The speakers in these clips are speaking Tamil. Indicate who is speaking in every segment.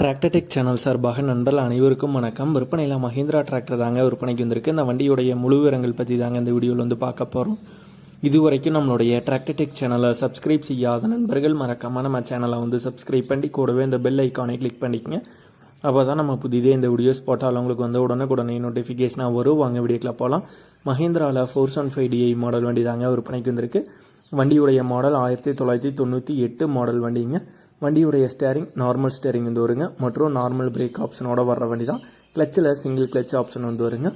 Speaker 1: டிராக்டர்டெக் சேனல் சார்பாக நண்பர்கள் அனைவருக்கும் வணக்கம். விற்பனையில் மஹேந்திரா டிராக்டர் தாங்க விற்பனைக்கு வந்திருக்கு. இந்த வண்டியுடைய முழு விவரங்கள் பற்றி தாங்க இந்த வீடியோவில் வந்து பார்க்க போகிறோம் இதுவரைக்கும் நம்மளுடைய டிராக்டர்டெக் சேனலை சப்ஸ்கிரைப் செய்யாத நண்பர்கள் மறக்காமல் நம்ம சேனலை வந்து சப்ஸ்கிரைப் பண்ணி கூடவே இந்த பெல் ஐக்கானை கிளிக் பண்ணிக்கங்க. அப்போ தான் நம்ம புதிதே இந்த வீடியோஸ் போட்டால் உங்களுக்கு வந்து உடனுக்குடனே நோட்டிஃபிகேஷனாக வரும். வாங்க வீடியோக்கில் போகலாம் மஹேந்திராவில் four seven five DI model வண்டி தாங்க விற்பனைக்கு வந்திருக்கு. வண்டியுடைய மாடல் ஆயிரத்தி தொள்ளாயிரத்தி தொண்ணூற்றி எட்டு மாடல் வண்டிங்க. வண்டியுடைய ஸ்டேரிங் நார்மல் ஸ்டேரிங் வந்து வருங்க. மற்றும் நார்மல் பிரேக் ஆப்ஷனோட வர்ற வண்டி தான் கிளச்சில் சிங்கிள் கிளச் ஆப்ஷன் வந்து வருங்க.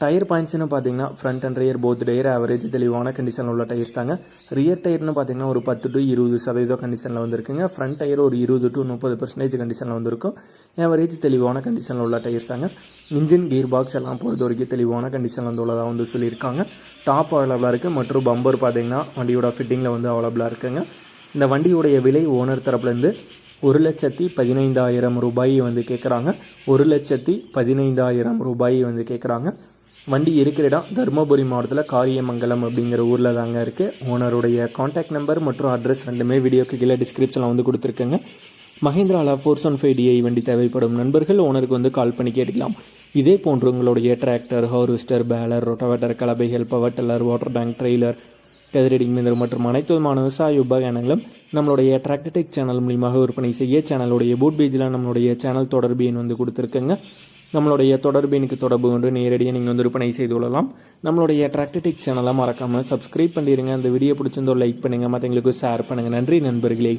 Speaker 1: டயர் பாயிண்ட்ஸ்னு பார்த்தீங்கன்னா front and rear both tyre average தெளிவான கண்டிஷனில் உள்ள டயர்ஸ் தாங்க. ரியர் டயர்னு பார்த்தீங்கன்னா ஒரு பத்து டு இருபது சதவீதம் கண்டிஷனில் வந்துருக்குங்க. ஃப்ரண்ட் டயர் ஒரு இருபது டு முப்பது பர்சன்டேஜ் கண்டிஷனில் வந்திருக்கும். ஆவரேஜ் தெளிவான கண்டிஷனில் உள்ள டயர்ஸ் தாங்க. இன்ஜின் கீர் பாக்ஸ் எல்லாம் பொறுத்த வரைக்கும் தெளிவான கண்டிஷனில் வந்து உள்ளதாக வந்து சொல்லியிருக்காங்க. டாப் அவைலபிளாக இருக்குது மற்றும் பம்பர் பார்த்தீங்கன்னா வண்டியோட ஃபிட்டிங்கில் வந்து அவைலபிளாக இருக்குங்க. இந்த வண்டியுடைய விலை ஓனர் தரப்புலேருந்து ஒரு லட்சத்தி பதினைந்தாயிரம் ரூபாய் வந்து கேட்குறாங்க ஒரு லட்சத்தி பதினைந்தாயிரம் ரூபாய் வந்து கேட்குறாங்க வண்டி இருக்கிற இடம் தருமபுரி மாவட்டத்தில் காரியமங்கலம் அப்படிங்கிற ஊரில் தாங்க இருக்குது ஓனருடைய காண்டாக்ட் நம்பர் மற்றும் அட்ரஸ் ரெண்டுமே வீடியோக்கு கீழே டிஸ்கிரிப்ஷனில் வந்து கொடுத்துருக்கேங்க. மஹேந்திராவில் ஃபோர் ஒன் ஃபைவ் டிஐ வண்டி தேவைப்படும் நண்பர்கள் ஓனருக்கு வந்து கால் பண்ணி கேட்டுக்கலாம். இதே போன்று உங்களுடைய tractor harvester baler rotavator கலபைகள் power tiller water tank trailer கதிரடிங் மிந்தர் மற்றும் அனைத்து விதமான விவசாய உபகரணங்களும் நம்மளுடைய டிராக்டடெக் சேனல் மூலியமாக விற்பனை செய்ய சேனலுடைய பூட் பேஜில் நம்மளுடைய சேனல் தொடர்பு எண் வந்து கொடுத்துருக்கங்க. நம்மளுடைய தொடர்பு தொடர்பு கொண்டு நேரடியாக நீங்கள் வந்து விற்பனை செய்து கொள்ளலாம். நம்மளுடைய டிராக்டர்டெக் சேனலை மறக்காமல் சப்ஸ்கிரைப் பண்ணிடுங்க அந்த வீடியோ பிடிச்சிருந்தோ லைக் பண்ணுங்கள் மற்றவங்களுக்கு ஷேர் பண்ணுங்கள் நன்றி நண்பர்களே.